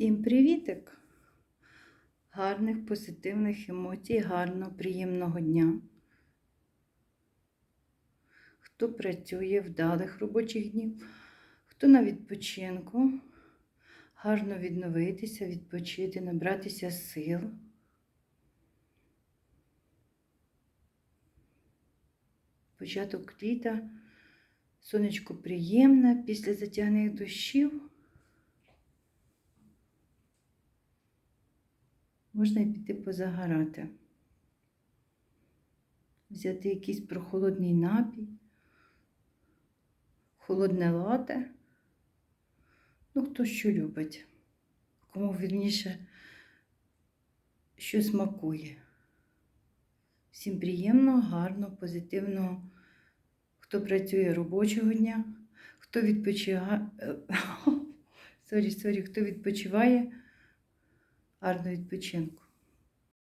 Всім привітик! Гарних позитивних емоцій, гарного, приємного дня. Хто працює, вдалих робочих днів, хто на відпочинку, гарно відновитися, відпочити, набратися сил. Початок літа, сонечко приємне після затягних дощів. Можна і піти позагорати. Взяти якийсь прохолодний напій, холодне лате. Ну, хто що любить, кому вірніше, що смакує. Всім приємного, гарного, позитивного, хто працює робочого дня, хто відпочиває, сорі, сорі, хто відпочиває гарного відпочинку.